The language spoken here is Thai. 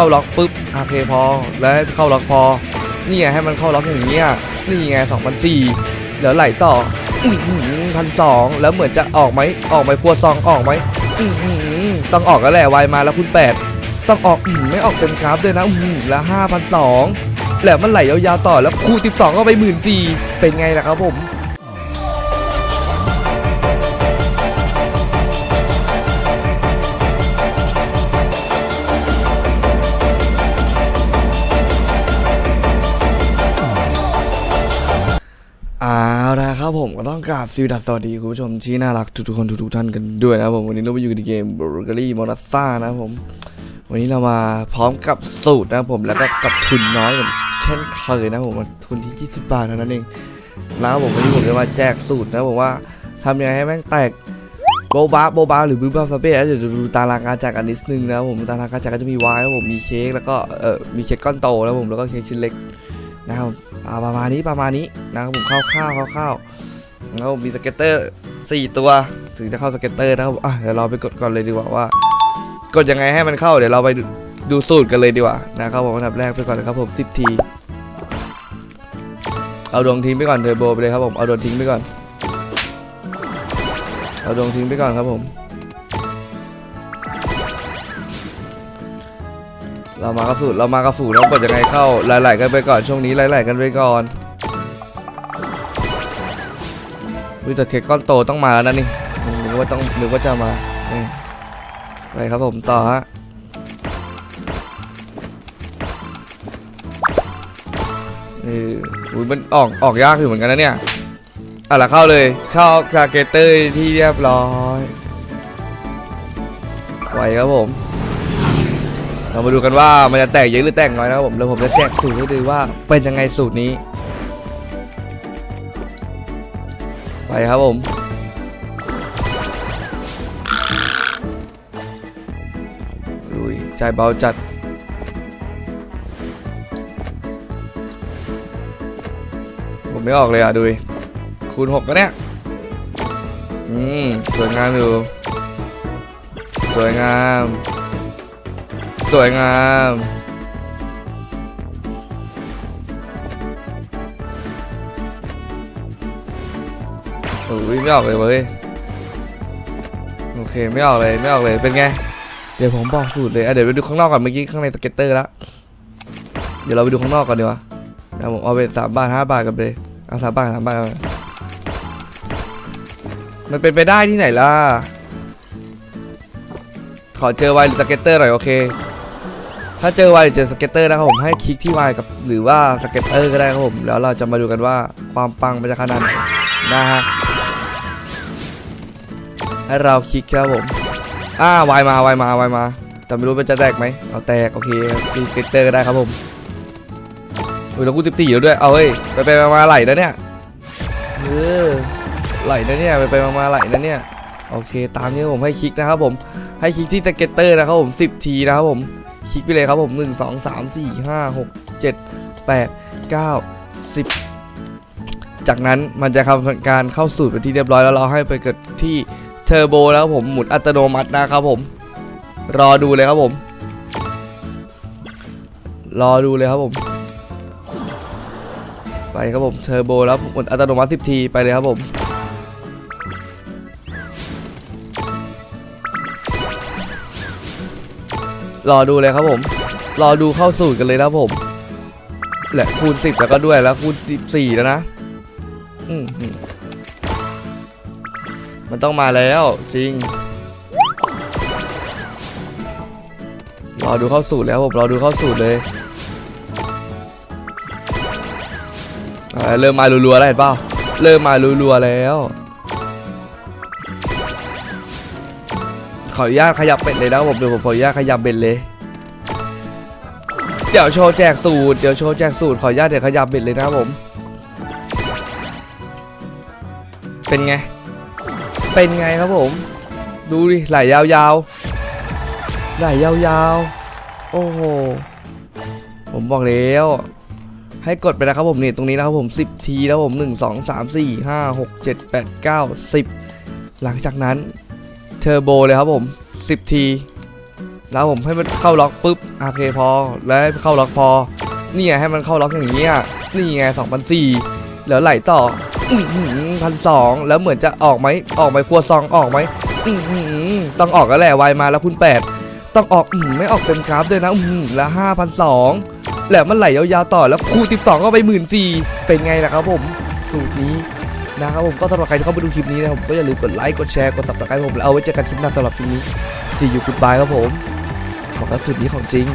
เข้าล็อกปุ๊บโอเคพอ แล้วเข้าล็อกพอ นี่ไงให้มันเข้าล็อกอย่างเงี้ย นี่ไงสองพันสี่แล้วไหลต่อพันสองแล้วเหมือนจะออกไหมออกไหมครัวซองออกไหมอือต้องออกแล้วแหละไวมาแล้วคุณแปดต้องออกอือไม่ออกเต็มกราฟด้วยนะอือแล้วห้าพันสองแล้วมันไหลยาวๆต่อแล้วคูสิบสองก็ไปหมื่นสี่เป็นไงล่ะครับผม ครับผมก็ต้องกราบสวัสสวัสดีคุณผู้ชมที่น่ารักทุกๆคนทุกๆท่านกันด้วยนะครับผมวันนี้เราไปอยู่ในเกมบรูการีมอนัสซ่านะครับผม วันนี้เรามาพร้อมกับสูตรนะครับผมแล้วก็กับทุนน้อยเหมือนเช่นเคยนะผมทุนที่ 20 บาทเท่านั้นเองนะครับผมวันนี้ผมจะมาแจกสูตรนะผมว่าทำยังไงให้แม่งแตกโบบาโบบาหรือบูบาฟาเป้แล้วเดี๋ยวดูตารางการแจกกันนิดนึงนะครับผมตารางการแจกก็จะมีวน์นะครับผมมีเชคแล้วก็เออมีเชคก้อนโตนะครับผมแล้วก็เค้กชิ้นเล็ก นะครับประมาณนี้ประมาณนี้นะครับผมคร่าวๆคร่าวๆแล้วมีสเก็ตเตอร์สี่ตัว ถึงจะเข้าสเก็ตเตอร์นะครับเดี๋ยวเราไปกดก่อนเลยดีกว่าว่า กดยังไงให้มันเข้าเดี๋ยวเราไปดูดูสูตรกันเลยดีกว่านะครับผมอันดับแรกไปก่อนนะครับผม10ทีเอาดวงทิ้งไปก่อนเทอร์โบไปเลยครับผมเอาดวงทิ้งไปก่อนเอาดวงทิ้งไปก่อนครับผม เรามากระสูตรเรามากระสูตรแล้วกดยังไงเข้าไหลๆกันไปก่อนช่วงนี้ไหลๆกันไปก่อนวิแต่เค้กก้อนโตต้องมาแล้วนะนี่นึกว่าต้องนึกว่าจะมาไปครับผมต่อฮะนี่อุ้ยมันออกออกยากอยู่เหมือนกันนะเนี่ยอะละเข้าเลยเข้าคาเกเตอร์ที่เรียบร้อยไหวครับผม เรามาดูกันว่ามันจะแตกเยอะหรือแตกน้อยนะครับผมแล้วผมจะแจกสูตรให้ดูว่าเป็นยังไงสูตรนี้ ไปครับผมลุยใจเบาจัดผมไม่ออกเลยอะดูดิคูณหกก็เนี่ยอืมสวยงามอยู่สวยงาม สวยงามโอ้ยไม่ออกเลยเว้ยโอเคไม่ออกเลยไม่ออกเลยเป็นไง เดี๋ยวผมบอกสูตรเลยอะเดี๋ยวไปดูข้างนอกก่อนเมื่อกี้ข้างในสเก็ตเตอร์แล้วเดี๋ยวเราไปดูข้างนอกก่อนดีกว่าเดี๋ยวผมเอาไปสามบาทห้าบาทกันเลยเอาสามบาทสามบาทมันเป็นไปได้ที่ไหนล่ะขอเจอไวหรือสเก็ตเตอร์หน่อยโอเค ถ้าเจอวหรือเจอสเก็ตเตอร์นะครับผมให้คลิกที่ไวกับหรือว่าสเก็ตเตอร์ก็ได้ครับผมแล้วเราจะมาดูกันว่าความปังมันจะขนาดไหนนะฮะให้เราคลิกครับผมอ่าวายมาวายมาวายมา แต่ไม่รู้มันจะแตกไหมเอาแตกโอเคซีเก็ตเตอร์ก็ได้ครับผมอุ้ยแล้วกูสิบสี่แล้วด้วยเอาเฮ้ยไปไปมาไหลนะเนี่ยเออไหลนะเนี่ยไปไปมามาไหลนะเนี่ยโอเค ตามนี้ผมให้คลิกนะครับผมให้คลิกที่สเก็ตเตอร์นะครับผมสิบทีนะครับผม คลิกไปเลยครับผมหนึ่งสองสามสี่ห้าหกเจ็ดแปดเก้าสิบจากนั้นมันจะทำการเข้าสูตรเป็นที่เรียบร้อยแล้วเราให้ไปเกิดที่เทอร์โบแล้วครับผมหมุนอัตโนมัตินะครับผม รอดูเลยครับผม รอดูเลยครับผม ไปครับผมเทอร์โบแล้วหมุนอัตโนมัติ 10 ทีไปเลยครับผม รอดูเลยครับผม รอดูเข้าสูตรกันเลยนะผม แหละคูณ10แล้วก็ด้วยแล้วคูณ14แล้วนะอืมมันต้องมาแล้วจริง รอดูเข้าสูตรแล้วผมรอดูเข้าสูตรเลยเริ่มมารัวๆแล้วเห็นเปล่าเริ่มมารัวๆแล้ว ขออนุญาตขยับเป็ดเลยนะผมเดี๋ยวผมขออนุญาตขยับเบ็ดเลย เดี๋ยวโชว์แจกสูตรเดี๋ยวโชว์แจกสูตรขออนุญาตเดี๋ยวขยับเบ็ดเลยนะผม เป็นไง เป็นไงครับผม ดูดิไหลยาวๆไหลยาวๆ โอ้โหผมบอกแล้วให้กดไปนะครับผมนี่ตรงนี้นะครับผม 10 ทีแล้วผม 1 2 3 4 5 6 7 8 9 10 หลังจากนั้น ทอร์โบเลยครับผม 10 ที แล้วผมให้มันเข้าล็อกปุ๊บโอเคพอ แล้วให้เข้าล็อกพอ นี่ไงให้มันเข้าล็อกอย่างนี้อะนี่ไงสองพันสี่แล้วไหลต่อพันสองแล้วเหมือนจะออกไหมออกไหมครัวซองออกไหมต้องออกแล้วแหละวายมาแล้วคุณแปดต้องออกอืมไม่ออกเต็มกราฟด้วยนะอืมแล้วห้าพันสองแล้วมันไหลยาวๆต่อแล้วคูณสิบสองก็ไปหมื่นสี่เป็นไงล่ะครับผมสูตรนี้ นะครับผมก็สำหรับใครที่เข้ามาดูคลิปนี้นะครับผมก็อย่าลืมกดไลค์กดแชร์กดซับสไครต์ผมแล้วเอาไว้เจอกันคลิปหน้าสำหรับคลิปนี้ที่อยู่กุดบายครับผมบอกแล้วสูตรนี้ของจริง